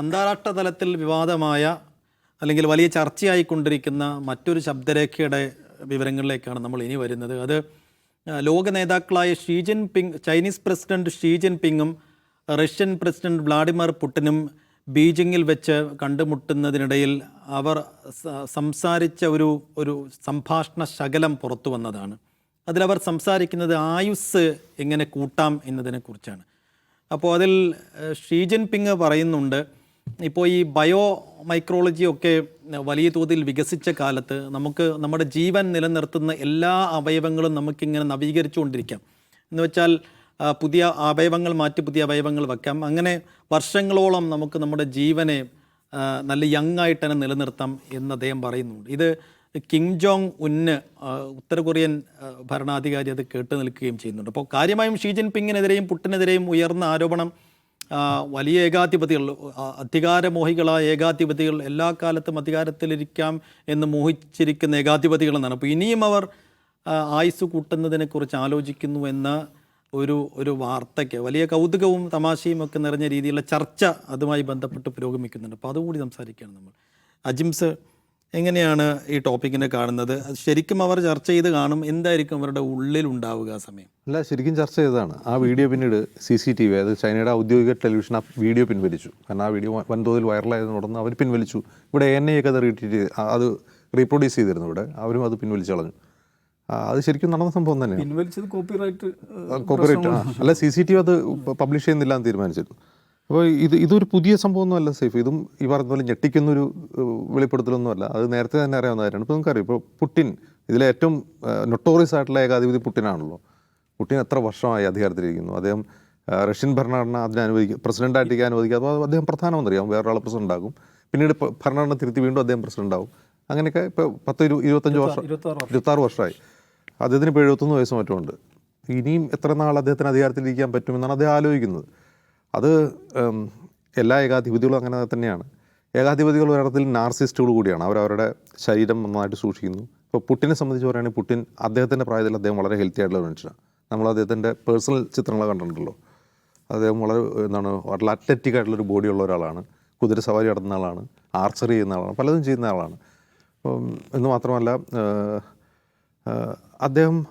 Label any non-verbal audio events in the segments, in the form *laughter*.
അന്താരാഷ്ട്ര തലത്തിൽ വിവാദമായ അല്ലെങ്കിൽ വലിയ ചർച്ചയായിക്കൊണ്ടിരിക്കുന്ന മറ്റൊരു ശബ്ദരേഖയുടെ വിവരങ്ങളിലേക്കാണ് നമ്മൾ ഇനി വരുന്നത്. അത് ലോക നേതാക്കളായ Xi Jinping Chinese president Xi ജിൻ പിങ്ങും റഷ്യൻ പ്രസിഡന്റ് വ്ളാഡിമിർ പുട്ടിനും ബീജിങ്ങിൽ വെച്ച് കണ്ടുമുട്ടുന്നതിനിടയിൽ അവർ സംസാരിച്ച ഒരു ഒരു സംഭാഷണ ശകലം പുറത്തു വന്നതാണ്. അതിലവർ സംസാരിക്കുന്നത് ആയുസ് എങ്ങനെ കൂട്ടാം എന്നതിനെക്കുറിച്ചാണ്. അപ്പോൾ അതിൽ ഷീ ജിൻ പിങ് പറയുന്നുണ്ട് ഇപ്പോൾ ഈ ബയോ മൈക്രോളജി ഒക്കെ വലിയ തോതിൽ വികസിച്ച കാലത്ത് നമുക്ക് നമ്മുടെ ജീവൻ നിലനിർത്തുന്ന എല്ലാ അവയവങ്ങളും നമുക്കിങ്ങനെ നവീകരിച്ചുകൊണ്ടിരിക്കാം. എന്ന് വെച്ചാൽ പുതിയ അവയവങ്ങൾ മാറ്റി പുതിയ അവയവങ്ങൾ വെക്കാം. അങ്ങനെ വർഷങ്ങളോളം നമുക്ക് നമ്മുടെ ജീവനെ നല്ല യങ് ആയിട്ട് തന്നെ നിലനിർത്താം എന്ന് അദ്ദേഹം പറയുന്നുണ്ട്. ഇത് കിം ജോങ് ഉന്ന് ഉത്തര കൊറിയൻ ഭരണാധികാരി അത് കേട്ട് നിൽക്കുകയും ചെയ്യുന്നുണ്ട്. അപ്പോൾ കാര്യമായും ഷീ ജിൻ പിങ്ങിനെതിരെയും പുട്ടിനെതിരെയും ഉയർന്ന ആരോപണം വലിയ ഏകാധിപതികൾ അധികാരമോഹികളായ ഏകാധിപതികൾ എല്ലാ കാലത്തും അധികാരത്തിലിരിക്കാം എന്ന് മോഹിച്ചിരിക്കുന്ന ഏകാധിപതികൾ എന്നാണ് അപ്പോൾ ഇനിയും അവർ ആയുസ് കൂട്ടുന്നതിനെക്കുറിച്ച് ആലോചിക്കുന്നു എന്ന ഒരു ഒരു വാർത്തയ്ക്ക് വലിയ കൗതുകവും തമാശയും ഒക്കെ നിറഞ്ഞ രീതിയിലുള്ള ചർച്ച അതുമായി ബന്ധപ്പെട്ട് പുരോഗമിക്കുന്നുണ്ട്. അപ്പോൾ അതുകൂടി സംസാരിക്കുകയാണ് നമ്മൾ. അജിംസ് എങ്ങനെയാണ് ഈ ടോപ്പിക്കിനെ കാണുന്നത്? ശരിക്കും അവർ ചർച്ച ചെയ്ത് കാണും എന്തായിരിക്കും അവരുടെ ഉള്ളിൽ ഉണ്ടാവുക ആ സമയം? അല്ല ശരിക്കും ചർച്ച ചെയ്തതാണ്. ആ വീഡിയോ പിന്നീട് സി സി ടി വി അതായത് ചൈനയുടെ ഔദ്യോഗിക ടെലിവിഷൻ ആ വീഡിയോ പിൻവലിച്ചു. കാരണം ആ വീഡിയോ വൻതോതിൽ വൈറലായതിനെ തുടർന്ന് അവർ പിൻവലിച്ചു. ഇവിടെ എൻ ഐ ഒക്കെ അത് റീട്രീറ്റ് ചെയ്ത് അത് റീപ്രൊഡ്യൂസ് ചെയ്തിരുന്നു ഇവിടെ. അവരും അത് പിൻവലിച്ചു കളഞ്ഞു. അത് ശരിക്കും നടന്ന സംഭവം തന്നെയാണ്. കോപ്പിറൈറ്റ് കോപ്പിറൈറ്റ് കോപ്പറേറ്റ് അല്ല സി സി ടി വി അത് പബ്ലിഷ് ചെയ്യുന്നില്ല എന്ന് തീരുമാനിച്ചിരുന്നു അപ്പോൾ ഇത് ഇതൊരു പുതിയ സംഭവമൊന്നുമല്ല സേഫ്. ഇതും ഈ പറഞ്ഞ പോലെ ഞെട്ടിക്കുന്നൊരു വെളിപ്പെടുത്തലൊന്നുമല്ല. അത് നേരത്തെ തന്നെ അറിയാവുന്ന കാര്യമാണ് ഇപ്പോൾ നമുക്കറിയാം. ഇപ്പോൾ പുട്ടിൻ ഇതിലെ ഏറ്റവും നൊട്ടോറിയസ് ആയിട്ടുള്ള ഏകാധിപതി പുട്ടിനാണല്ലോ. പുട്ടിൻ എത്ര വർഷമായി അധികാരത്തിലിരിക്കുന്നു. അദ്ദേഹം റഷ്യൻ ഭരണഘടന അതിനെ അനുവദിക്കും പ്രസിഡന്റായിട്ടേക്ക് അനുവദിക്കുക അപ്പോൾ അദ്ദേഹം പ്രധാനമന്ത്രിയാവും വേറൊരാളെ പ്രസിഡന്റ് ആകും പിന്നീട് ഭരണഘടന തിരുത്തി വീണ്ടും അദ്ദേഹം പ്രസിഡന്റ് ആവും അങ്ങനെയൊക്കെ ഇപ്പോൾ പത്ത് ഇരു ഇരുപത്തഞ്ച് വർഷം ഇരുപത്താറ് വർഷമായി. അദ്ദേഹത്തിന് ഇപ്പോൾ എഴുപത്തൊന്ന് വയസ്സ് മറ്റുമുണ്ട്. ഇനിയും എത്ര നാൾ അദ്ദേഹത്തിന് അധികാരത്തിലിരിക്കാൻ പറ്റുമെന്നാണ് അദ്ദേഹം ആലോചിക്കുന്നത്. അത് എല്ലാ ഏകാധിപതികളും അങ്ങനെ തന്നെയാണ്. ഏകാധിപതികൾ ഒരിടത്തിൽ നാർസിസ്റ്റുകൾ കൂടിയാണ്. അവർ അവരുടെ ശരീരം നന്നായിട്ട് സൂക്ഷിക്കുന്നു. ഇപ്പോൾ പുട്ടിനെ സംബന്ധിച്ച് പറയുകയാണെങ്കിൽ പുട്ടിൻ അദ്ദേഹത്തിന്റെ പ്രായത്തിൽ അദ്ദേഹം വളരെ ഹെൽത്തി ആയിട്ടുള്ള മനുഷ്യനാണ്. നമ്മൾ അദ്ദേഹത്തിന്റെ പേഴ്സണൽ ചിത്രങ്ങൾ കണ്ടിട്ടുണ്ടല്ലോ. അദ്ദേഹം വളരെ എന്താണ് വളരെ അത്ലറ്റിക് ആയിട്ടുള്ളൊരു ബോഡിയുള്ള ഒരാളാണ്. കുതിര സവാരി നടത്തുന്ന ആളാണ്. ആർച്ചറി ചെയ്യുന്ന ആളാണ്. പലതും ചെയ്യുന്ന ആളാണ്. എന്ന് മാത്രമല്ല അദ്ദേഹം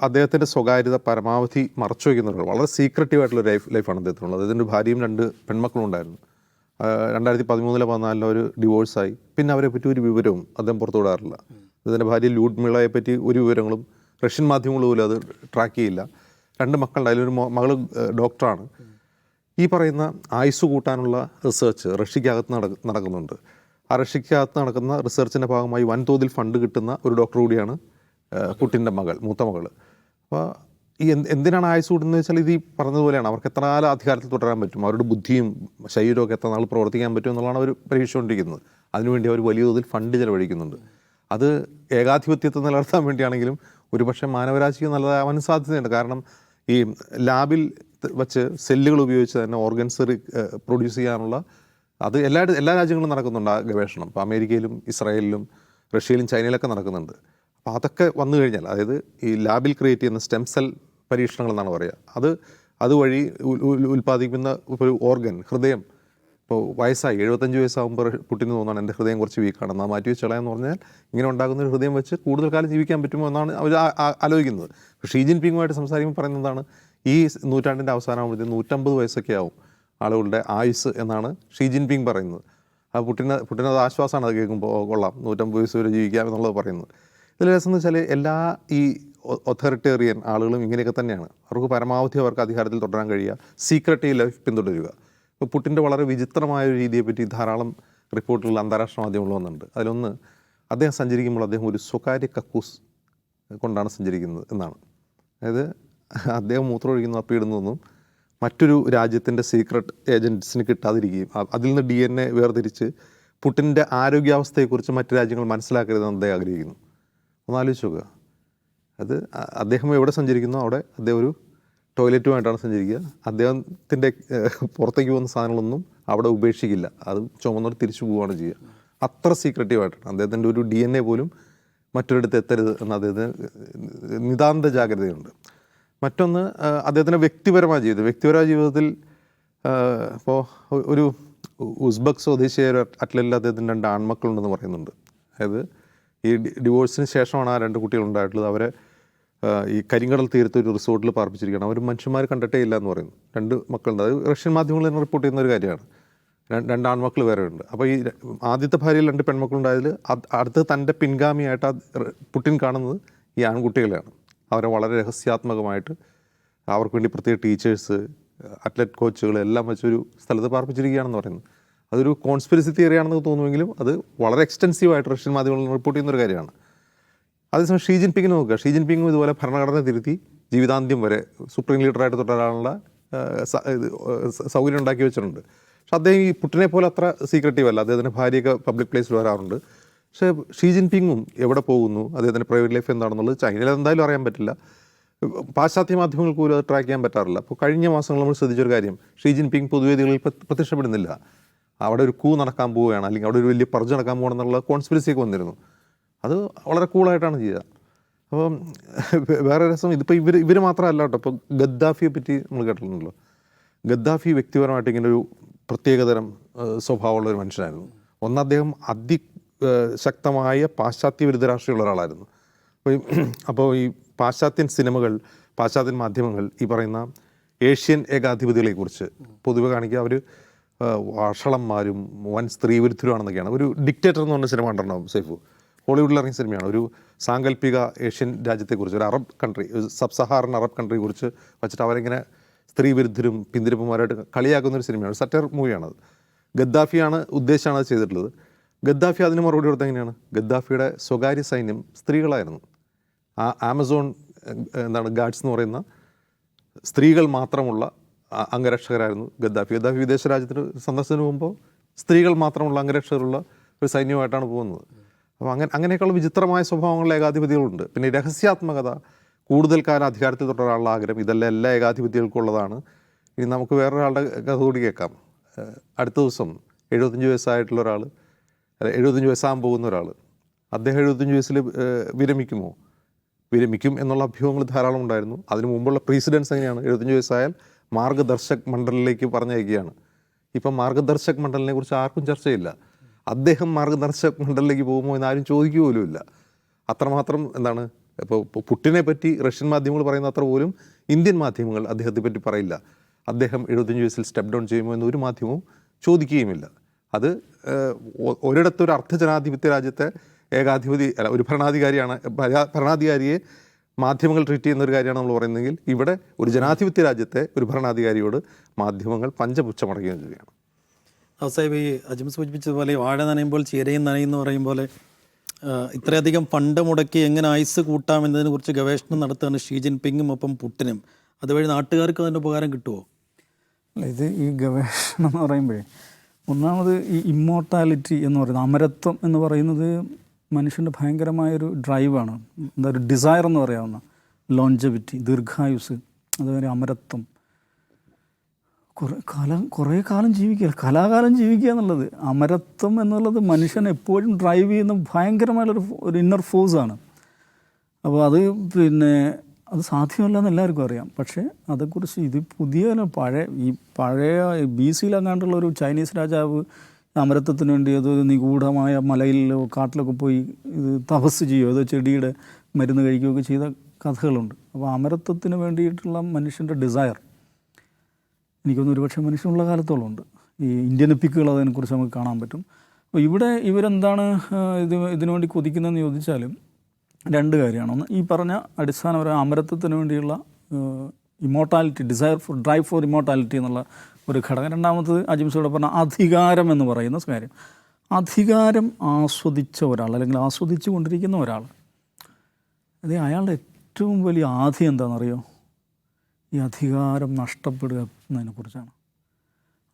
അദ്ദേഹത്തിന്റെ സ്വകാര്യത പരമാവധി മറച്ചു വയ്ക്കുന്നുണ്ട്. വളരെ സീക്രട്ടീവ് ആയിട്ടുള്ള ലൈഫ് ലൈഫാണ് അദ്ദേഹത്തിനുള്ളത്. അദ്ദേഹത്തിന്റെ ഭാര്യയും രണ്ട് പെൺമക്കളും ഉണ്ടായിരുന്നു. രണ്ടായിരത്തി പതിമൂന്നിലെ പതിനാലിലെ ഒരു ഡിവോഴ്സായി പിന്നെ അവരെ പറ്റി ഒരു വിവരവും അദ്ദേഹം പുറത്തു വിടാറില്ല. അദ്ദേഹത്തിന്റെ ഭാര്യ ലൂഡ്മിളയെ പറ്റി ഒരു വിവരങ്ങളും റഷ്യൻ മാധ്യമങ്ങൾ പോലും അത് ട്രാക്ക് ചെയ്യില്ല. രണ്ട് മക്കളുണ്ട്. അതിലൊരു മകൾ ഡോക്ടറാണ് ഈ പറയുന്ന ആയുസ് കൂട്ടാനുള്ള റിസർച്ച് റഷ്യക്കകത്ത് നട നടക്കുന്നുണ്ട്. ആ റഷ്യക്കകത്ത് നടക്കുന്ന റിസർച്ചിന്റെ ഭാഗമായി വൻതോതിൽ ഫണ്ട് കിട്ടുന്ന ഒരു ഡോക്ടർ കൂടിയാണ് ഏഹ്, പുട്ടിന്റെ മകൾ മൂത്ത മകൾ. അപ്പോൾ ഈ എന്ത് എന്തിനാണ് ആയുസ് കൂടുന്നത് വെച്ചാൽ ഇത് ഈ പറഞ്ഞതുപോലെയാണ്. അവർക്ക് എത്ര കാലം അധികാരത്തിൽ തുടരാൻ പറ്റും? അവരുടെ ബുദ്ധിയും ശരീരമൊക്കെ എത്ര നാൾ പ്രവർത്തിക്കാൻ പറ്റും എന്നുള്ളതാണ് അവർ പരീക്ഷിച്ചുകൊണ്ടിരിക്കുന്നത്. അതിനുവേണ്ടി അവർ വലിയ തോതിൽ ഫണ്ട് ചെലവഴിക്കുന്നുണ്ട്. അത് ഏകാധിപത്യത്തെ നിലനിർത്താൻ വേണ്ടിയാണെങ്കിലും ഒരുപക്ഷെ മാനവരാശിക്ക് നല്ലതാവാൻ സാധ്യതയുണ്ട്. കാരണം ഈ ലാബിൽ വച്ച് സെല്ലുകൾ ഉപയോഗിച്ച് തന്നെ ഓർഗൻസ് പ്രൊഡ്യൂസ് ചെയ്യാനുള്ള അത് എല്ലാ എല്ലാ രാജ്യങ്ങളും നടക്കുന്നുണ്ട് ആ ഗവേഷണം. ഇപ്പോൾ അമേരിക്കയിലും ഇസ്രായേലിലും റഷ്യയിലും ചൈനയിലൊക്കെ നടക്കുന്നുണ്ട്. അപ്പോൾ അതൊക്കെ വന്നു കഴിഞ്ഞാൽ അതായത് ഈ ലാബിൽ ക്രിയേറ്റ് ചെയ്യുന്ന സ്റ്റെം സെൽ പരീക്ഷണങ്ങൾ എന്നാണ് പറയുക. അത് അതുവഴി ഉൽ- ഉൽ- ഉൽപ്പാദിപ്പിക്കുന്ന ഒരു ഓർഗൻ ഹൃദയം. ഇപ്പോൾ വയസ്സായി എഴുപത്തഞ്ച് വയസ്സാകുമ്പോൾ കുട്ടിന് തോന്നുകയാണ് എന്റെ ഹൃദയം കുറച്ച് വീക്കാണ്. എന്നാൽ മാറ്റി വെച്ച് എന്ന് പറഞ്ഞാൽ ഇങ്ങനെ ഉണ്ടാകുന്ന ഒരു ഹൃദയം വെച്ച് കൂടുതൽ കാലം ജീവിക്കാൻ പറ്റുമോ എന്നാണ് അവർ ആലോചിക്കുന്നത്. ഷീ ജിൻ പിങ്ങുമായിട്ട് സംസാരിക്കുമ്പോൾ പറയുന്നതാണ് ഈ നൂറ്റാണ്ടിന്റെ അവസാനമാകുമ്പോഴത്തേക്കും നൂറ്റമ്പത് വയസ്സൊക്കെ ആവും ആളുകളുടെ ആയുസ് എന്നാണ് ഷീ ജിൻ പിങ് പറയുന്നത്. ആ പുട്ടിന് പുട്ടിനത് ആശ്വാസമാണ് അത് കേൾക്കുമ്പോൾ കൊള്ളാം നൂറ്റമ്പത് വയസ്സ് വരെ ജീവിക്കാം എന്നുള്ളത് പറയുന്നത്. ഇതിൽ രസം എന്ന് വെച്ചാൽ എല്ലാ ഈ ഒഥോറിറ്റേറിയൻ ആളുകളും ഇങ്ങനെയൊക്കെ തന്നെയാണ്. അവർക്ക് പരമാവധി അവർക്ക് അധികാരത്തിൽ തുടരാൻ കഴിയുക സീക്രട്ട് ലൈഫ് പിന്തുടരുക. ഇപ്പോൾ പുട്ടിന്റെ വളരെ വിചിത്രമായ ഒരു രീതിയെ പറ്റി ധാരാളം റിപ്പോർട്ടുകൾ അന്താരാഷ്ട്ര മാധ്യമങ്ങൾ വന്നിട്ടുണ്ട്. അതിലൊന്ന് അദ്ദേഹം സഞ്ചരിക്കുമ്പോൾ അദ്ദേഹം ഒരു സ്വകാര്യ കക്കൂസ് കൊണ്ടാണ് സഞ്ചരിക്കുന്നത് എന്നാണ്. അതായത് അദ്ദേഹം മൂത്രമൊഴിക്കുന്ന അപ്പിയിടുന്നതൊന്നും മറ്റൊരു രാജ്യത്തിന്റെ സീക്രട്ട് ഏജൻസിന് കിട്ടാതിരിക്കുകയും അതിൽ നിന്ന് ഡി എൻ എ വേർതിരിച്ച് പുട്ടിന്റെ ആരോഗ്യാവസ്ഥയെക്കുറിച്ച് മറ്റു രാജ്യങ്ങൾ മനസ്സിലാക്കരുതെന്ന് അദ്ദേഹം ആഗ്രഹിക്കുന്നു. ഒന്ന് ആലോചിച്ച് നോക്കുക. അത് അദ്ദേഹം എവിടെ സഞ്ചരിക്കുന്നോ അവിടെ അദ്ദേഹം ഒരു ടോയ്ലറ്റുമായിട്ടാണ് സഞ്ചരിക്കുക. അദ്ദേഹത്തിന്റെ പുറത്തേക്ക് പോകുന്ന സാധനങ്ങളൊന്നും അവിടെ ഉപേക്ഷിക്കില്ല. അത് ചുമന്നോട് തിരിച്ചു പോവുകയാണ് ചെയ്യുക. അത്ര സീക്രട്ടീവായിട്ടാണ് അദ്ദേഹത്തിന്റെ ഒരു ഡി എൻ എ പോലും മറ്റൊരിടത്ത് എത്തരുത് എന്ന് അദ്ദേഹത്തിന് നിതാന്ത ജാഗ്രതയുണ്ട്. മറ്റൊന്ന് അദ്ദേഹത്തിന്റെ വ്യക്തിപരമായ ജീവിതം വ്യക്തിപരമായ ജീവിതത്തിൽ ഇപ്പോൾ ഒരു ഉസ്ബക് സ്വദേശിയായ ഒരു അദ്ദേഹത്തിന്റെ രണ്ട് ആൺമക്കളുണ്ടെന്ന് പറയുന്നുണ്ട്. അതായത് ഈ ഡിവോഴ്സിന് ശേഷമാണ് ആ രണ്ട് കുട്ടികൾ ഉണ്ടായിട്ടുള്ളത് അവരെ ഈ കരിങ്കടൽ തീരത്ത് ഒരു റിസോർട്ടിൽ പാർപ്പിച്ചിരിക്കുകയാണ്. അവർ മനുഷ്യന്മാർ കണ്ടിട്ടേ ഇല്ല എന്ന് പറയുന്നു. രണ്ട് മക്കളുണ്ട്. അത് റഷ്യൻ മാധ്യമങ്ങൾ തന്നെ റിപ്പോർട്ട് ചെയ്യുന്ന ഒരു കാര്യമാണ്. രണ്ട് ആൺമക്കൾ വേറെ ഉണ്ട്. അപ്പോൾ ഈ ആദ്യത്തെ ഭാര്യയിൽ രണ്ട് പെൺമക്കളുണ്ടായതിൽ അടുത്ത് തന്റെ പിൻഗാമിയായിട്ട് പുട്ടിൻ കാണുന്നത് ഈ ആൺകുട്ടികളെയാണ്. അവരെ വളരെ രഹസ്യാത്മകമായിട്ട് അവർക്ക് വേണ്ടി പ്രത്യേക ടീച്ചേഴ്സ് അത്ലറ്റ് കോച്ചുകൾ എല്ലാം വെച്ചൊരു സ്ഥലത്ത് പാർപ്പിച്ചിരിക്കുകയാണെന്ന് പറയുന്നത് അതൊരു കോൺസ്പിരസി തിയറിയാണെന്ന് തോന്നുമെങ്കിലും അത് വളരെ എക്സ്റ്റൻസീവായിട്ട് റഷ്യൻ മാധ്യമങ്ങൾ റിപ്പോർട്ട് ചെയ്യുന്ന ഒരു കാര്യമാണ്. അതേസമയം ഷീ ജിൻ പിങ്ങിന് നോക്കുക. ഷീ ജിൻ പിങ്ങും ഇതുപോലെ ഭരണഘടന തിരുത്തി ജീവിതാന്ത്യം വരെ സുപ്രീം ലീഡറായിട്ട് തുടരാനുള്ള സൗകര്യം ഉണ്ടാക്കി വെച്ചിട്ടുണ്ട്. പക്ഷെ അദ്ദേഹം ഈ പുട്ടിനെ പോലെ അത്ര സീക്രട്ടീവ് അല്ല. അദ്ദേഹത്തിന്റെ ഭാര്യയൊക്കെ പബ്ലിക് പ്ലേസിൽ വരാറുണ്ട്. പക്ഷേ ഷീ ജിൻ പിങ്ങും എവിടെ പോകുന്നു? അദ്ദേഹത്തിന്റെ പ്രൈവറ്റ് ലൈഫ് എന്താണെന്നുള്ളത് ചൈനയിൽ എന്തായാലും അറിയാൻ പറ്റില്ല. പാശ്ചാത്യ മാധ്യമങ്ങൾക്ക് പോലും അത് ട്രാക്ക് ചെയ്യാൻ പറ്റാറില്ല. അപ്പോൾ കഴിഞ്ഞ മാസങ്ങൾ നമ്മൾ ശ്രദ്ധിച്ചൊരു കാര്യം. ഷീ ജിൻ പിങ് പൊതുവേദികളിൽ പ്രത്യക്ഷപ്പെടുന്നില്ല. അവിടെ ഒരു കൂ നടക്കാൻ പോവുകയാണ്. അല്ലെങ്കിൽ അവിടെ ഒരു വലിയ പർജ് നടക്കാൻ പോകണമെന്നുള്ള കോൺസ്പിരസിയൊക്കെ വന്നിരുന്നു. അത് വളരെ കൂളായിട്ടാണ് ചെയ്യുക അപ്പം വേറെ രസം ഇതിപ്പോൾ ഇവർ ഇവർ മാത്രമല്ല കേട്ടോ. ഇപ്പോൾ ഗദ്ദാഫിയെ പറ്റി നമ്മൾ കേട്ടിട്ടുണ്ടല്ലോ. ഗദ്ദാഫി വ്യക്തിപരമായിട്ട് ഇങ്ങനെ ഒരു പ്രത്യേകതരം സ്വഭാവമുള്ള ഒരു മനുഷ്യനായിരുന്നു. ഒന്ന് അദ്ദേഹം അതി ശക്തമായ പാശ്ചാത്യ വിരുദ്ധ രാഷ്ട്രീയമുള്ള ഒരാളായിരുന്നു. അപ്പോൾ ഈ അപ്പോൾ ഈ പാശ്ചാത്യൻ സിനിമകൾ പാശ്ചാത്യൻ മാധ്യമങ്ങൾ ഈ പറയുന്ന ഏഷ്യൻ ഏകാധിപതികളെക്കുറിച്ച് പൊതുവെ കാണിക്കുക. അവർ വഷളന്മാരും വൻ സ്ത്രീ വിരുദ്ധരുമാണെന്നൊക്കെയാണ് ഒരു ഡിക്റ്റേറ്റർ എന്ന് പറഞ്ഞ സിനിമ കണ്ടിട്ടുണ്ടാവും സൈഫു. ഹോളിവുഡിൽ ഇറങ്ങിയ സിനിമയാണ് ഒരു സാങ്കല്പിക ഏഷ്യൻ രാജ്യത്തെക്കുറിച്ച് ഒരു Arab country sub Saharan Arab കൺട്രിയെ കുറിച്ച് വെച്ചിട്ട് അവരിങ്ങനെ സ്ത്രീ വിരുദ്ധരും പിന്തിരിപ്പുമാരായിട്ട് കളിയാക്കുന്ന ഒരു സിനിമയാണ് സറ്റർ മൂവിയാണത് ഗദ്ദാഫിയാണ് ഉദ്ദേശമാണ് അത് ചെയ്തിട്ടുള്ളത്. ഗദ്ദാഫി അതിന് മറുപടി കൊടുത്ത എങ്ങനെയാണ്? ഗദ്ദാഫിയുടെ സ്വകാര്യ സൈന്യം സ്ത്രീകളായിരുന്നു. ആ ആമസോൺ എന്താണ് ഗാഡ്സ് എന്ന് പറയുന്ന സ്ത്രീകൾ മാത്രമുള്ള അംഗരക്ഷകരായിരുന്നു ഗദ്ദാഫി. ഗദ്ദാഫി വിദേശ രാജ്യത്തിന് സന്ദർശനത്തിന് പോകുമ്പോൾ സ്ത്രീകൾ മാത്രമുള്ള അംഗരക്ഷകരുള്ള ഒരു സൈന്യമായിട്ടാണ് പോകുന്നത്. അപ്പോൾ അങ്ങനെ അങ്ങനെയൊക്കെയുള്ള വിചിത്രമായ സ്വഭാവങ്ങളിൽ ഏകാധിപതികളുണ്ട് പിന്നെ രഹസ്യാത്മകത കൂടുതൽ കാലം അധികാരത്തിൽ തുടരാനുള്ള ആഗ്രഹം ഇതെല്ലാം എല്ലാ ഏകാധിപതികൾക്കും ഉള്ളതാണ്. ഇനി നമുക്ക് വേറൊരാളുടെ കഥ കൂടി കേൾക്കാം. അടുത്ത ദിവസം എഴുപത്തഞ്ച് വയസ്സായിട്ടുള്ള ഒരാൾ അല്ല എഴുപത്തഞ്ച് വയസ്സാകാൻ പോകുന്ന ഒരാൾ അദ്ദേഹം എഴുപത്തഞ്ച് വയസ്സിൽ വിരമിക്കുമോ? വിരമിക്കും എന്നുള്ള അഭ്യൂഹങ്ങൾ ധാരാളം ഉണ്ടായിരുന്നു. അതിന് മുമ്പുള്ള പ്രീസിഡൻസ് എങ്ങനെയാണ്? എഴുപത്തഞ്ച് വയസ്സായാൽ മാർഗദർശക് മണ്ഡലിലേക്ക് പറഞ്ഞയക്കുകയാണ്. ഇപ്പം മാർഗദർശക് മണ്ഡലിനെ കുറിച്ച് ആർക്കും ചർച്ചയില്ല. അദ്ദേഹം മാർഗദർശക് മണ്ഡലിലേക്ക് പോകുമോ എന്ന് ആരും ചോദിക്കുക അത്രമാത്രം എന്താണ് ഇപ്പോൾ പുട്ടിനെ പറ്റി റഷ്യൻ മാധ്യമങ്ങൾ പറയുന്ന അത്ര പോലും ഇന്ത്യൻ മാധ്യമങ്ങൾ അദ്ദേഹത്തെ പറ്റി പറയില്ല. അദ്ദേഹം എഴുപത്തഞ്ച് വയസ്സിൽ സ്റ്റെപ്പ് ഡൗൺ ചെയ്യുമോ എന്ന് ഒരു മാധ്യമവും ചോദിക്കുകയുമില്ല. അത് ഒരിടത്തൊരു അർദ്ധ ജനാധിപത്യ രാജ്യത്തെ ഏകാധിപതി അല്ല ഒരു ഭരണാധികാരിയാണ് ഭരണാധികാരിയെ മാധ്യമങ്ങൾ ട്രീറ്റ് ചെയ്യുന്ന ഒരു കാര്യമാണ് നമ്മൾ പറയുന്നതെങ്കിൽ ഇവിടെ ഒരു ജനാധിപത്യ രാജ്യത്തെ ഒരു ഭരണാധികാരിയോട് മാധ്യമങ്ങൾ പഞ്ചപുച്ഛമടക്കുകയും ചെയ്യുകയാണ്. അവസാഹിബ് ഈ അജിം സൂചിപ്പിച്ചതുപോലെ വാഴ നനയുമ്പോൾ ചീരയും നനയും എന്ന് പറയും പോലെ ഇത്രയധികം ഫണ്ട് മുടക്കി എങ്ങനെ ഐസ് കൂട്ടാം എന്നതിനെ കുറിച്ച് ഗവേഷണം നടത്തുകയാണ് ഷീ ജിൻപിങ്ങും ഒപ്പം പുട്ടിനും അതുവഴി നാട്ടുകാർക്ക് അതിന്റെ ഉപകാരം കിട്ടുമോ അല്ല ഇത് ഈ ഗവേഷണം എന്ന് പറയുമ്പോഴേ ഒന്നാമത് ഈ ഇമ്മോർട്ടാലിറ്റി എന്ന് പറയുന്നത് അമരത്വം എന്ന് പറയുന്നത് മനുഷ്യന്റെ ഭയങ്കരമായൊരു ഡ്രൈവാണ് എന്താ ഒരു ഡിസയർ എന്ന് പറയാവുന്ന ലോഞ്ചവിറ്റി ദീർഘായുസ് അതുപോലെ അമരത്വം. കുറേ കാലം കുറേ കാലം ജീവിക്കുക കലാകാലം ജീവിക്കുക എന്നുള്ളത്. അമരത്വം എന്നുള്ളത് മനുഷ്യൻ എപ്പോഴും ഡ്രൈവ് ചെയ്യുന്ന ഭയങ്കരമായുള്ളൊരു ഒരു ഇന്നർ ഫോഴ്സാണ് അപ്പോൾ അത് പിന്നെ അത് സാധ്യമല്ല എന്ന് എല്ലാവർക്കും അറിയാം. പക്ഷേ അതേക്കുറിച്ച് ഇത് പുതിയ പഴയ ഈ പഴയ ബി സിയിലെങ്ങാണ്ടുള്ള ഒരു ചൈനീസ് രാജാവ് അമരത്വത്തിന് വേണ്ടി അതൊരു നിഗൂഢമായ മലയിലോ കാട്ടിലൊക്കെ പോയി ഇത് തപസ് ചെയ്യുകയോ അതോ ചെടിയുടെ മരുന്ന് കഴിക്കുകയൊക്കെ ചെയ്ത കഥകളുണ്ട്. അപ്പോൾ അമരത്വത്തിന് വേണ്ടിയിട്ടുള്ള മനുഷ്യന്റെ ഡിസയർ എനിക്കൊന്നും ഒരുപക്ഷെ മനുഷ്യനുള്ള കാലത്തോളം ഉണ്ട് ഈ ഇന്ത്യൻ എപ്പിക്കുകൾ അതിനെക്കുറിച്ച് നമുക്ക് കാണാൻ പറ്റും. അപ്പോൾ ഇവിടെ ഇവരെന്താണ് ഇത് ഇതിനു വേണ്ടി കൊതിക്കുന്നതെന്ന് ചോദിച്ചാലും രണ്ട് കാര്യമാണ്. ഒന്ന് ഈ പറഞ്ഞ അടിസ്ഥാനപരമായ അമരത്വത്തിന് വേണ്ടിയുള്ള immortality desire for drive for immortality എന്നുള്ള ഒരു ഘടകം. രണ്ടാമത്തത് അജിംസോടെ പറഞ്ഞ അധികാരം എന്ന് പറയുന്ന കാര്യം. അധികാരം ആസ്വദിച്ച ഒരാൾ അല്ലെങ്കിൽ ആസ്വദിച്ചു കൊണ്ടിരിക്കുന്ന ഒരാൾ. അത് അയാളുടെ ഏറ്റവും വലിയ ആധി എന്താണെന്നറിയോ? ഈ അധികാരം നഷ്ടപ്പെടുക എന്നതിനെക്കുറിച്ചാണ്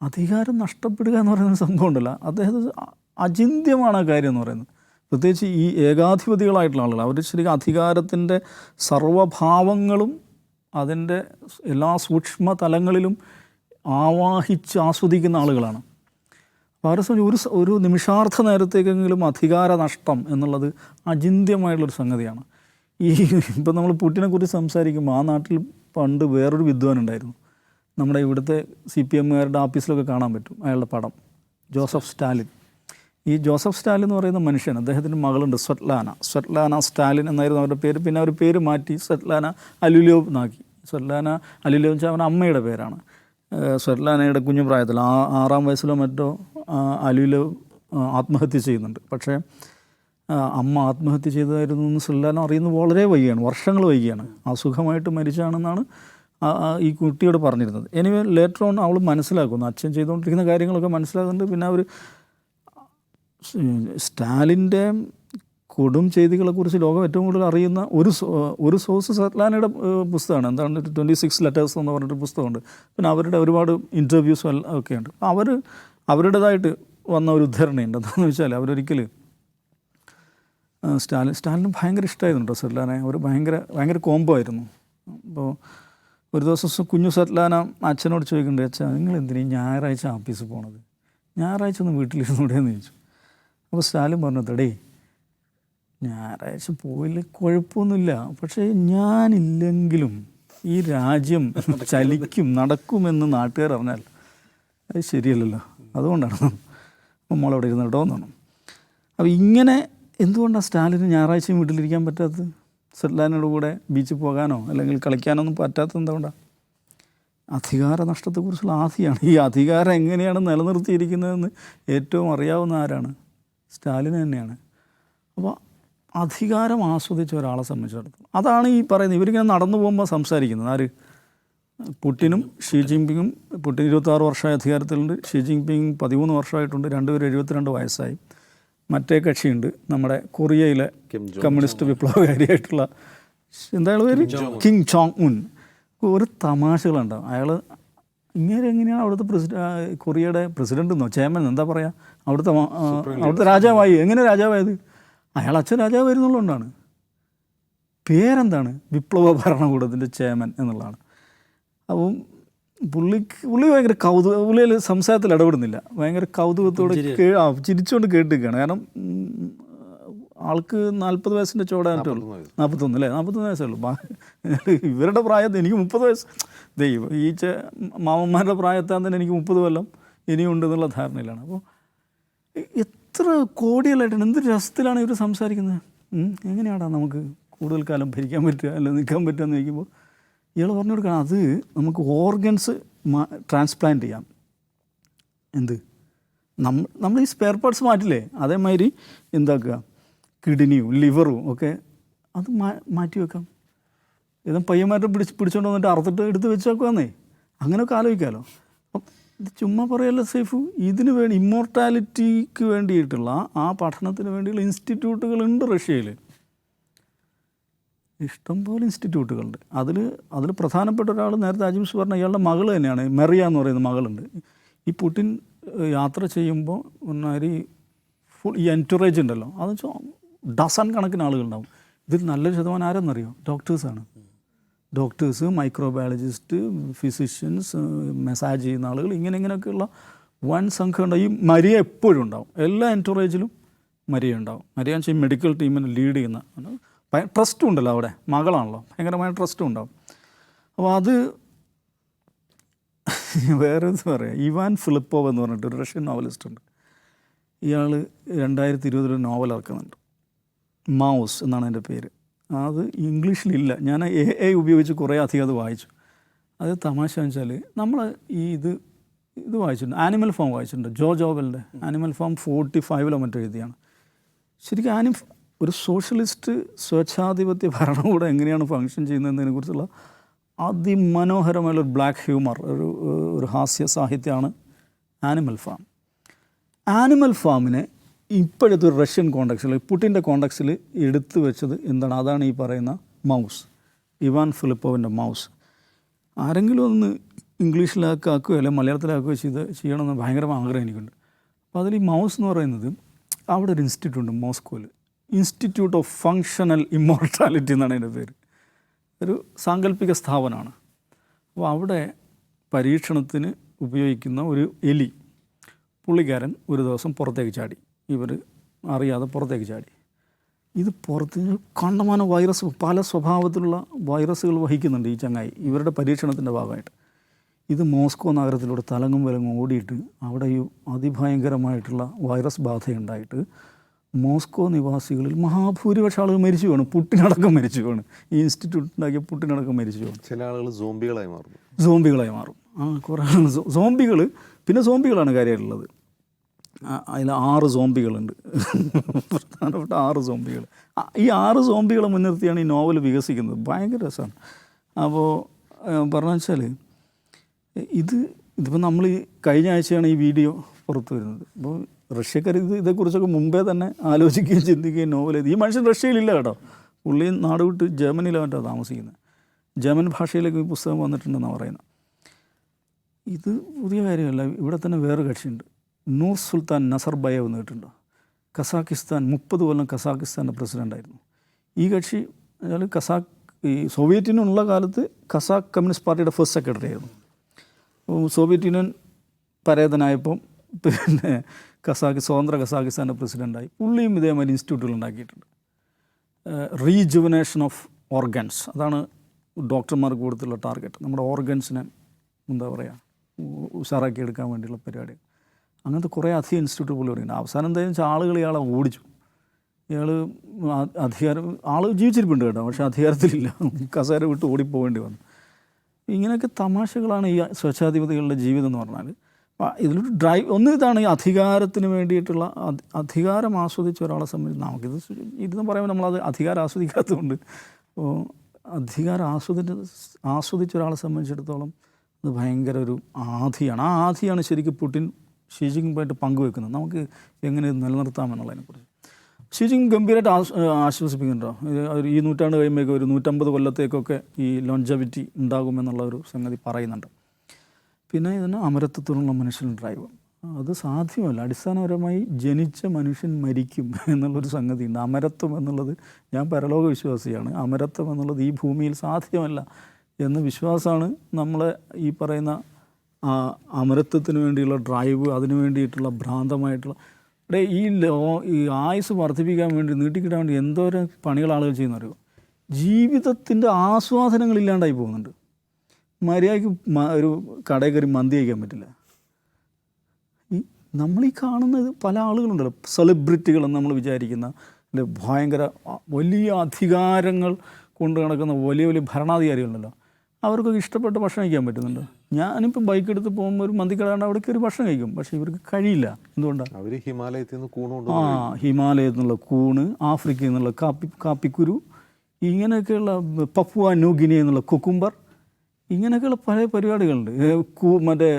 അധികാരം നഷ്ടപ്പെടുക എന്ന് പറയുന്ന സംഭവം ഉണ്ടല്ല. അദ്ദേഹം അചിന്യമാണ് ആ കാര്യം എന്ന് പറയുന്നത്. പ്രത്യേകിച്ച് ഈ ഏകാധിപതികളായിട്ടുള്ള ആളുകൾ അവർ ശരിക്കും അധികാരത്തിന്റെ സർവഭാവങ്ങളും അതിന്റെ എല്ലാ സൂക്ഷ്മ തലങ്ങളിലും ആവാഹിച്ച് ആസ്വദിക്കുന്ന ആളുകളാണ് അപ്പോൾ ഒരു ഒരു നിമിഷാർത്ഥ നേരത്തേക്കെങ്കിലും അധികാര നഷ്ടം എന്നുള്ളത് അചിന്യമായിട്ടുള്ളൊരു സംഗതിയാണ്. ഈ ഇപ്പം നമ്മൾ പുട്ടിനെ കുറിച്ച് സംസാരിക്കുമ്പോൾ ആ നാട്ടിൽ പണ്ട് വേറൊരു വിദ്വാൻ ഉണ്ടായിരുന്നു. നമ്മുടെ ഇവിടുത്തെ സി പി എമ്മുകാരുടെ ഓഫീസിലൊക്കെ കാണാൻ പറ്റും അയാളുടെ പടം ജോസഫ് സ്റ്റാലിൻ. ഈ ജോസഫ് സ്റ്റാലിൻ എന്ന് പറയുന്ന മനുഷ്യൻ അദ്ദേഹത്തിന്റെ മകളുണ്ട് സ്വറ്റ്ലാന സ്വറ്റ്ലാന സ്റ്റാലിൻ എന്നായിരുന്നു അവരുടെ പേര്. പിന്നെ അവർ പേര് മാറ്റി സ്വറ്റ്ലാന അലുലോവ് എന്നാക്കി സ്വറ്റ്ലാന അലുലോവ് വെച്ചാൽ അവന്റെ അമ്മയുടെ പേരാണ്. സ്വറ്റ്ലാനയുടെ കുഞ്ഞു പ്രായത്തിൽ ആ ആറാം വയസ്സിലോ മറ്റോ അലിയിൽ ആത്മഹത്യ ചെയ്യുന്നുണ്ട്. പക്ഷേ അമ്മ ആത്മഹത്യ ചെയ്തതായിരുന്നു എന്ന് സ്വല്ലാന അറിയുന്നത് വളരെ വൈകിയാണ് വർഷങ്ങൾ വൈകിയാണ്. അസുഖമായിട്ട് മരിച്ചാണെന്നാണ് ഈ കുട്ടിയോട് പറഞ്ഞിരുന്നത്. എനിവേ ലേറ്റർ ഓൺ അവൾ മനസ്സിലാക്കുന്നു. അച്ഛൻ ചെയ്തുകൊണ്ടിരിക്കുന്ന കാര്യങ്ങളൊക്കെ മനസ്സിലാകുന്നുണ്ട് പിന്നെ അവർ സ്റ്റാലിന്റെ കൊടും ചെയ്തികളെക്കുറിച്ച് ലോകം ഏറ്റവും കൂടുതൽ അറിയുന്ന ഒരു ഒരു സോഴ്സ് സത്ലാനയുടെ പുസ്തകമാണ്. എന്താണ് ട്വന്റി സിക്സ് ലെറ്റേഴ്സ് എന്ന് പറഞ്ഞിട്ട് പുസ്തകമുണ്ട്. പിന്നെ അവരുടെ ഒരുപാട് ഇന്റർവ്യൂസ് ഒക്കെയുണ്ട്. അവർ അവരുടേതായിട്ട് വന്ന ഒരു ഉദ്ധരണിയുണ്ട് എന്താണെന്ന് വെച്ചാൽ അവരൊരിക്കൽ സ്റ്റാലിൻ സ്റ്റാലിന് ഭയങ്കര ഇഷ്ടമായിരുന്നു കേട്ടോ സത്ലാനെ. ഒരു ഭയങ്കര ഭയങ്കര കോംബോ ആയിരുന്നു. അപ്പോൾ ഒരു ദിവസം കുഞ്ഞു സത്ലാന അച്ഛനോട് ചോദിക്കുന്നുണ്ട് അച്ഛാ നിങ്ങൾ എന്തിനാണ് ഞായറാഴ്ച ഓഫീസിൽ പോണത്? ഞായറാഴ്ച ഒന്ന് വീട്ടിലിരുന്നൂടെ എന്ന് ചോദിച്ചു. അപ്പോൾ സ്റ്റാലിൻ പറഞ്ഞത് ഡേ ഞായറാഴ്ച പോയില്ല കുഴപ്പമൊന്നുമില്ല പക്ഷേ ഞാനില്ലെങ്കിലും ഈ രാജ്യം ചലിക്കും നടക്കുമെന്ന് നാട്ടുകാർ അറിഞ്ഞാൽ അത് ശരിയല്ലല്ലോ. അതുകൊണ്ടാണ് നമ്മളവിടെ മോളവിടെ ഇരുന്ന് കേട്ടോ എന്നാണ് അപ്പോൾ ഇങ്ങനെ എന്തുകൊണ്ടാണ് സ്റ്റാലിന് ഞായറാഴ്ചയും വീട്ടിലിരിക്കാൻ പറ്റാത്തത്? സെറ്റ്ലാനോട് കൂടെ ബീച്ചിൽ പോകാനോ അല്ലെങ്കിൽ കളിക്കാനൊന്നും പറ്റാത്തത് എന്തുകൊണ്ടാണ് അധികാര നഷ്ടത്തെക്കുറിച്ചുള്ള ആധിയാണ്. ഈ അധികാരം എങ്ങനെയാണ് നിലനിർത്തിയിരിക്കുന്നതെന്ന് ഏറ്റവും അറിയാവുന്ന ആരാണ്? സ്റ്റാലിൻ തന്നെയാണ്. അപ്പോൾ അധികാരം ആസ്വദിച്ച ഒരാളെ സംബന്ധിച്ചിടത്തോളം. അതാണ് ഈ പറയുന്നത് ഇവരിങ്ങനെ നടന്നു പോകുമ്പോൾ സംസാരിക്കുന്നത്. ആര്? പുട്ടിനും ഷീ ജിൻപിങ്ങും പുട്ടിൻ ഇരുപത്താറ് വർഷമായി അധികാരത്തിലുണ്ട്. ഷീ ജിൻപിങ് പതിമൂന്ന് വർഷമായിട്ടുണ്ട്. രണ്ടുപേരും എഴുപത്തിരണ്ട് വയസ്സായി. മറ്റേ കക്ഷിയുണ്ട് നമ്മുടെ കൊറിയയിലെ കമ്മ്യൂണിസ്റ്റ് വിപ്ലവകാരിയായിട്ടുള്ള എന്തായാലും ഒരു പേര്? Kim Jong Un. ഒരു തമാശകളുണ്ടാവും. അയാൾ ഇങ്ങനെ എങ്ങനെയാണ് അവിടുത്തെ പ്രസിഡ കൊറിയയുടെ പ്രസിഡന്റ് എന്നോ ചേമൻ എന്താ പറയുക അവിടുത്തെ അവിടുത്തെ രാജാവായി. എങ്ങനെ രാജാവായത്? അയാൾ അച്ഛൻ രാജാവ് വരുന്നുള്ളതുകൊണ്ടാണ്. പേരെന്താണ്? വിപ്ലവ ഭരണകൂടത്തിന്റെ ചേമൻ എന്നുള്ളതാണ്. അപ്പം പുള്ളിക്ക് പുള്ളി ഭയങ്കര കൗതുക പുള്ളിയിൽ സംസാരത്തിൽ ഇടപെടുന്നില്ല. ഭയങ്കര കൗതുകത്തോടെ കേ ചിരിച്ചുകൊണ്ട് കേട്ടിരിക്കുകയാണ്. കാരണം ആൾക്ക് നാൽപ്പത് വയസ്സിന്റെ ചോടായിട്ടുള്ളൂ നാൽപ്പത്തൊന്ന് അല്ലേ? നാൽപ്പത്തൊന്ന് വയസ്സേ ഉള്ളൂ. ഇവരുടെ പ്രായത്തിൽ എനിക്ക് മുപ്പത് വയസ്സ്. ദൈവം ഈ ചെ മാമന്മാരുടെ പ്രായത്താൻ തന്നെ എനിക്ക് മുപ്പത് കൊല്ലം ഇനിയുണ്ടെന്നുള്ള ധാരണയിലാണ്. അപ്പോൾ എത്ര കോടികളായിട്ടാണ് എന്ത് രസത്തിലാണ് ഇവർ സംസാരിക്കുന്നത്? എങ്ങനെയാടാ നമുക്ക് കൂടുതൽ കാലം ഭരിക്കാൻ പറ്റുക അല്ല നിൽക്കാൻ പറ്റുക എന്ന് ചോദിക്കുമ്പോൾ ഇയാൾ പറഞ്ഞു കൊടുക്കണം അത് നമുക്ക് ഓർഗൻസ് ട്രാൻസ്പ്ലാന്റ് ചെയ്യാം. എന്ത്? നമ്മൾ നമ്മൾ ഈ സ്പെയർ പാർട്സ് മാറ്റില്ലേ? അതേമാതിരി എന്താക്കുക? കിഡ്നിയും ലിവറും ഒക്കെ അത് മാ മാറ്റി വെക്കാം. ഏതും പയ്യന്മാരെ പിടിച്ച് പിടിച്ചോണ്ട് വന്നിട്ട് അറുത്തിട്ട് എടുത്ത് വെച്ചേക്കുവാന്നേ അങ്ങനെയൊക്കെ ആലോചിക്കാമല്ലോ ഇത് ചുമ്മാ പറയല്ല സേഫു? ഇതിന് വേണ്ടി ഇമ്മോർട്ടാലിറ്റിക്ക് വേണ്ടിയിട്ടുള്ള ആ പഠനത്തിന് വേണ്ടിയുള്ള ഇൻസ്റ്റിറ്റ്യൂട്ടുകളുണ്ട് റഷ്യയിൽ ഇഷ്ടംപോലെ ഇൻസ്റ്റിറ്റ്യൂട്ടുകളുണ്ട്. അതിൽ അതിൽ പ്രധാനപ്പെട്ട ഒരാൾ നേരത്തെ അജിംസ് പറഞ്ഞ ഇയാളുടെ മകൾ തന്നെയാണ്. മെറിയ എന്ന് പറയുന്ന മകളുണ്ട്. ഈ പുടിൻ യാത്ര ചെയ്യുമ്പോൾ ഒന്നാരി ഫുൾ ഈ എന്റുറേജ് ഉണ്ടല്ലോ. അതെന്ന് വെച്ചാൽ ഡസൺ കണക്കിന് ആളുകളുണ്ടാവും. ഇതിൽ നല്ലൊരു ശതമാനം ആരെന്നറിയോ? ഡോക്ടേഴ്സാണ്. ഡോക്ടേഴ്സ് മൈക്രോബയോളജിസ്റ്റ് ഫിസിഷ്യൻസ് മെസ്സാജ് ചെയ്യുന്ന ആളുകൾ ഇങ്ങനെ ഇങ്ങനെയൊക്കെയുള്ള വൻ സംഘം ഉണ്ടാവും ഈ മരിയ എപ്പോഴും ഉണ്ടാവും. എല്ലാ എന്ററേജിലും മരിയ ഉണ്ടാവും. മരിയ വെച്ചാൽ ഈ മെഡിക്കൽ ടീമിനെ ലീഡ് ചെയ്യുന്ന ട്രസ്റ്റും ഉണ്ടല്ലോ അവിടെ. മകളാണല്ലോ. ഭയങ്കരമായ ട്രസ്റ്റും ഉണ്ടാവും. അപ്പോൾ അത് *laughs* വേറെ എന്താ പറയുക ഇവാൻ ഫിലിപ്പോവ് എന്ന് പറഞ്ഞിട്ട് ഒരു റഷ്യൻ നോവലിസ്റ്റ് ഉണ്ട്. ഇയാൾ രണ്ടായിരത്തി ഇരുപതിൽ നോവൽ ഇറക്കുന്നുണ്ട്. മൗസ് എന്നാണ് എന്റെ പേര്. അത് ഇംഗ്ലീഷിലില്ല. ഞാൻ എ ഐ ഉപയോഗിച്ച് കുറേ അധികം അത് വായിച്ചു. അത് തമാശ വെച്ചാൽ നമ്മൾ ഈ ഇത് ഇത് വായിച്ചിട്ടുണ്ട്. ആനിമൽ ഫോം വായിച്ചിട്ടുണ്ട്. ജോ ജോബലിന്റെ ആനിമൽ ഫോം ഫോർട്ടി ഫൈവിലോ മറ്റോ എഴുതിയാണ്. ശരിക്കും ആനി ഒരു സോഷ്യലിസ്റ്റ് സ്വച്ഛാധിപത്യ ഭരണകൂടം എങ്ങനെയാണ് ഫങ്ഷൻ ചെയ്യുന്നതിനെ കുറിച്ചുള്ള അതിമനോഹരമായുള്ള ഒരു ബ്ലാക്ക് ഹ്യൂമർ ഒരു ഒരു ഹാസ്യ സാഹിത്യമാണ് ആനിമൽ ഫാം ആനിമൽ ഫാമിനെ ഇപ്പോഴത്തെ ഒരു റഷ്യൻ കോണ്ടക്സിൽ പുട്ടിന്റെ കോണ്ടക്സിൽ എടുത്തു വെച്ചത് എന്താണ്? അതാണ് ഈ പറയുന്ന മൗസ്. Ivan ഫിലിപ്പോവിന്റെ mouse. ആരെങ്കിലും ഒന്ന് ഇംഗ്ലീഷിലാക്കുകയോ അല്ലെങ്കിൽ മലയാളത്തിലാക്കുകയോ ചെയ്ത് ചെയ്യണമെന്ന് ഭയങ്കര ആഗ്രഹം എനിക്കുണ്ട്. അപ്പോൾ അതിൽ ഈ മൗസ് എന്ന് പറയുന്നത് അവിടെ ഒരു ഇൻസ്റ്റിറ്റ്യൂട്ട് ഉണ്ട് മോസ്കോയിൽ. ഇൻസ്റ്റിറ്റ്യൂട്ട് ഓഫ് ഫങ്ഷണൽ ഇമ്മോർട്ടാലിറ്റി എന്നാണ് അതിന്റെ പേര്. ഒരു സാങ്കല്പിക സ്ഥാപനമാണ്. അപ്പോൾ അവിടെ പരീക്ഷണത്തിന് ഉപയോഗിക്കുന്ന ഒരു എലി പുള്ളിക്കാരൻ ഒരു ദിവസം പുറത്തേക്ക് ചാടി. ഇവർ അറിയാതെ പുറത്തേക്ക് ചാടി. ഇത് പുറത്ത് കണ്ടമാന വൈറസ് പല സ്വഭാവത്തിലുള്ള വൈറസുകൾ വഹിക്കുന്നുണ്ട് ഈ ചങ്ങായി. ഇവരുടെ പരീക്ഷണത്തിന്റെ ഭാഗമായിട്ട്. ഇത് മോസ്കോ നഗരത്തിലൂടെ തലങ്ങും വിലങ്ങും ഓടിയിട്ട് അവിടെ ഈ അതിഭയങ്കരമായിട്ടുള്ള വൈറസ് ബാധയുണ്ടായിട്ട് മോസ്കോ നിവാസികളിൽ മഹാഭൂരിപക്ഷം ആളുകൾ മരിച്ചു വീണു. പുട്ടിനടക്കം മരിച്ചു വീണു. ഈ ഇൻസ്റ്റിറ്റ്യൂട്ട് ഉണ്ടാക്കിയ പുട്ടിനടക്കം മരിച്ചു വീണു. ചില ആളുകൾ സോംബികളായി മാറും സോംബികളായി മാറും. ആ കുറേ സോംബികൾ പിന്നെ സോംബികളാണ് കാര്യമായിട്ടുള്ളത്. അതിൽ ആറ് സോംബികളുണ്ട്. പ്രധാനപ്പെട്ട ആറ് സോംബികൾ. ഈ ആറ് സോംബികളെ മുൻനിർത്തിയാണ് ഈ നോവൽ വികസിക്കുന്നത്. ഭയങ്കര രസമാണ്. അപ്പോൾ പറഞ്ഞു വെച്ചാൽ ഇത് ഇതിപ്പോൾ നമ്മൾ ഈ കഴിഞ്ഞ ആഴ്ചയാണ് ഈ വീഡിയോ പുറത്തു വരുന്നത്. അപ്പോൾ റഷ്യക്കാർ ഇത് ഇതേക്കുറിച്ചൊക്കെ മുമ്പേ തന്നെ ആലോചിക്കുകയും ചിന്തിക്കുകയും നോവൽ ഈ മനുഷ്യൻ റഷ്യയിലില്ല കേട്ടോ. പുള്ളി നാട് വിട്ട് ജർമ്മനിയിലാണ് താമസിക്കുന്നത്. ജർമ്മൻ ഭാഷയിലേക്ക് ഈ പുസ്തകം വന്നിട്ടുണ്ടെന്നാണ് പറയുന്നത്. ഇത് പുതിയ കാര്യമല്ല. ഇവിടെ തന്നെ വേറെ കക്ഷിയുണ്ട്. നൂർ സുൽത്താൻ നസർബയേവ് എന്ന് കസാഖിസ്ഥാൻ മുപ്പത് കൊല്ലം കസാക്കിസ്ഥാന്റെ പ്രസിഡന്റായിരുന്നു ഈ കക്ഷി എന്നാൽ കസാക്ക് ഈ സോവിയറ്റ് കാലത്ത് കസാക്ക് കമ്മ്യൂണിസ്റ്റ് പാർട്ടിയുടെ ഫസ്റ്റ് സെക്രട്ടറി ആയിരുന്നു. സോവിയറ്റ് യൂണിയൻ പരേതനായപ്പം പിന്നെ കസാക്കി സ്വതന്ത്ര കസാക്കിസ്ഥാന്റെ പ്രസിഡന്റായി പുള്ളിയും ഇതേമാതിരി ഇൻസ്റ്റിറ്റ്യൂട്ടുകൾ ഉണ്ടാക്കിയിട്ടുണ്ട്. റീജുവനേഷൻ ഓഫ് ഓർഗൻസ് അതാണ് ഡോക്ടർമാർക്ക് കൊടുത്തുള്ള ടാർഗറ്റ് നമ്മുടെ ഓർഗൻസിനെ എന്താ പറയുക ഉഷാറാക്കി എടുക്കാൻ വേണ്ടിയുള്ള പരിപാടി. അങ്ങനത്തെ കുറേ അധികം ഇൻസ്റ്റിറ്റ്യൂട്ട് പുള്ളി പറയുന്നത് അവസാനം എന്തായാലും വെച്ചാൽ ആളുകൾ ഇയാളെ ഓടിച്ചു. ഇയാൾ അധികാരം ആൾ ജീവിച്ചിരിപ്പുണ്ട് കേട്ടോ പക്ഷേ അധികാരത്തിലില്ല. *laughs* കസേര വിട്ട് ഓടിപ്പോവേണ്ടി വന്നു. ഇങ്ങനെയൊക്കെ തമാശകളാണ് ഈ സ്വച്ഛാധിപതികളുടെ ജീവിതം എന്ന് പറഞ്ഞാൽ ഇതിലൊരു ഡ്രൈവ് ഒന്ന് ഇതാണ് ഈ അധികാരത്തിന് വേണ്ടിയിട്ടുള്ള അധികാരം ആസ്വദിച്ച ഒരാളെ സംബന്ധിച്ച് നമുക്കിത് ഇതെന്ന് പറയുമ്പോൾ നമ്മളത് അധികാരം ആസ്വദിക്കാത്തതുകൊണ്ട് അപ്പോൾ അധികാരം ആസ്വദിച്ച ആസ്വദിച്ച ഒരാളെ സംബന്ധിച്ചിടത്തോളം അത് ഭയങ്കര ഒരു ആധിയാണ്. ആ ആധിയാണ് ശരിക്കും പുടിൻ ഷീ ജിൻപിങ്ങുമായിട്ട് പങ്കുവെക്കുന്നത് നമുക്ക് എങ്ങനെ ഇത് നിലനിർത്താമെന്നുള്ളതിനെക്കുറിച്ച് ഷീ ജിങ് ഗംഭീരമായിട്ട് ആശ് ആശ്വസിപ്പിക്കുന്നുണ്ടോ? ഈ നൂറ്റാണ്ട് കഴിയുമ്പോഴേക്ക് ഒരു നൂറ്റമ്പത് കൊല്ലത്തേക്കൊക്കെ ഈ ലോഞ്ചബിറ്റി ഉണ്ടാകുമെന്നുള്ള ഒരു സംഗതി പറയുന്നുണ്ട്. പിന്നെ ഇതിന് അമരത്വത്തിലുള്ള മനുഷ്യൻ ഡ്രൈവ് അത് സാധ്യമല്ല. അടിസ്ഥാനപരമായി ജനിച്ച മനുഷ്യൻ മരിക്കും എന്നുള്ളൊരു സംഗതിയുണ്ട്. അമരത്വം എന്നുള്ളത് ഞാൻ പരലോക വിശ്വാസിയാണ്. അമരത്വം എന്നുള്ളത് ഈ ഭൂമിയിൽ സാധ്യമല്ല എന്ന വിശ്വാസമാണ് നമ്മളെ ഈ പറയുന്ന ആ അമരത്വത്തിന് വേണ്ടിയുള്ള ഡ്രൈവ് അതിന് വേണ്ടിയിട്ടുള്ള ഭ്രാന്തമായിട്ടുള്ള ഇവിടെ ഈ ലോ ഈ ആയുസ് വർദ്ധിപ്പിക്കാൻ വേണ്ടി നീട്ടിക്കിട്ടാൻ വേണ്ടി എന്തോരം പണികൾ ആളുകൾ ചെയ്യുന്നറിയോ? ജീവിതത്തിന്റെ ആസ്വാദനങ്ങളില്ലാണ്ടായി പോകുന്നുണ്ട്. മര്യാദയ്ക്ക് ഒരു കടയിൽ കയറി മന്തി കഴിക്കാൻ പറ്റില്ല. ഈ നമ്മൾ ഈ കാണുന്നത് പല ആളുകളുണ്ടല്ലോ. സെലിബ്രിറ്റികളെന്ന് നമ്മൾ വിചാരിക്കുന്ന ഭയങ്കര വലിയ അധികാരങ്ങൾ കൊണ്ട് നടക്കുന്ന വലിയ വലിയ ഭരണാധികാരികളുണ്ടല്ലോ. അവർക്കൊക്കെ ഇഷ്ടപ്പെട്ട ഭക്ഷണം കഴിക്കാൻ പറ്റുന്നുണ്ട്? ഞാനിപ്പോൾ ബൈക്ക് എടുത്ത് പോകുമ്പോൾ ഒരു മന്തിക്കടാണ്ട് അവിടെ കയറി ഭക്ഷണം കഴിക്കും. പക്ഷേ ഇവർക്ക് കഴിയില്ല. എന്തുകൊണ്ടാണ് അവർ ഹിമാലയത്തിൽ നിന്ന് കൂണ് ആ ഹിമാലയത്തിൽ നിന്നുള്ള കൂണ് ആഫ്രിക്കയിൽ നിന്നുള്ള കാപ്പി കാപ്പിക്കുരു ഇങ്ങനെയൊക്കെയുള്ള പപ്പുവ ന്യൂഗിനി എന്നുള്ള കുക്കുംബർ ഇങ്ങനെയൊക്കെയുള്ള പല പരിപാടികളുണ്ട്. മറ്റേ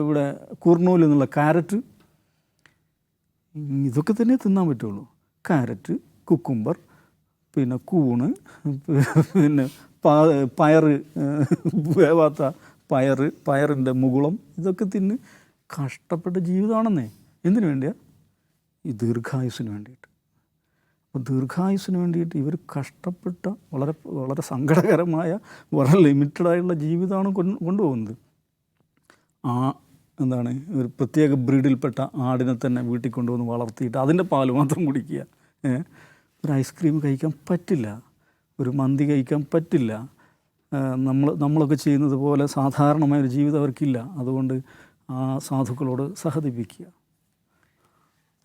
ഇവിടെ കുർണൂലിൽ നിന്നുള്ള ക്യാരറ്റ് ഇതൊക്കെ തന്നെ തിന്നാൻ പറ്റുള്ളൂ. ക്യാരറ്റ് കുക്കുംബർ പിന്നെ കൂണ് പിന്നെ പയർ പയറ് വേവാത്ത പയറ് പയറിന്റെ മുകുളം ഇതൊക്കെ തിന്ന് കഷ്ടപ്പെട്ട ജീവിതമാണെന്നേ. എന്തിനു വേണ്ടിയാ? ഈ ദീർഘായുസിന് വേണ്ടിയിട്ട്. അപ്പോൾ ദീർഘായുസിന് വേണ്ടിയിട്ട് ഇവർ കഷ്ടപ്പെട്ട വളരെ വളരെ സങ്കടകരമായ വളരെ ലിമിറ്റഡായുള്ള ജീവിതമാണ് കൊണ്ട് കൊണ്ടുപോകുന്നത്. ആ എന്താണ് ഒരു പ്രത്യേക ബ്രീഡിൽപ്പെട്ട ആടിനെ തന്നെ വീട്ടിൽ കൊണ്ടുവന്ന് വളർത്തിയിട്ട് അതിന്റെ പാൽ മാത്രം കുടിക്കുക? ഒരു ഐസ്ക്രീം കഴിക്കാൻ പറ്റില്ല. ഒരു മന്തി കഴിക്കാൻ പറ്റില്ല. നമ്മൾ നമ്മളൊക്കെ ചെയ്യുന്നത് പോലെ സാധാരണമായ ഒരു ജീവിതം അവർക്കില്ല. അതുകൊണ്ട് ആ സാധുക്കളോട് സഹതിപ്പിക്കുക.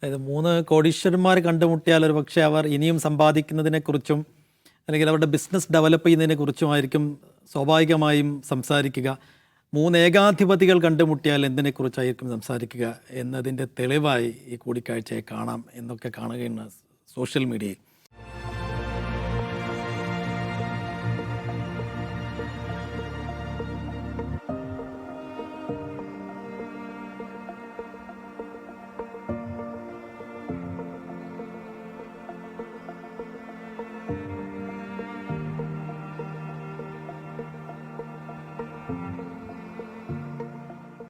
അതായത് മൂന്ന് കോടീശ്വരന്മാർ കണ്ടുമുട്ടിയാൽ ഒരു പക്ഷേ അവർ ഇനിയും സമ്പാദിക്കുന്നതിനെക്കുറിച്ചും അല്ലെങ്കിൽ അവരുടെ ബിസിനസ് ഡെവലപ്പ് ചെയ്യുന്നതിനെക്കുറിച്ചുമായിരിക്കും സ്വാഭാവികമായും സംസാരിക്കുക. മൂന്ന് ഏകാധിപതികൾ കണ്ടുമുട്ടിയാൽ എന്തിനെക്കുറിച്ചായിരിക്കും സംസാരിക്കുക എന്നതിന്റെ തെളിവായി ഈ കൂടിക്കാഴ്ചയെ കാണാം എന്നൊക്കെ കാണുകയാണ് സോഷ്യൽ മീഡിയയിൽ.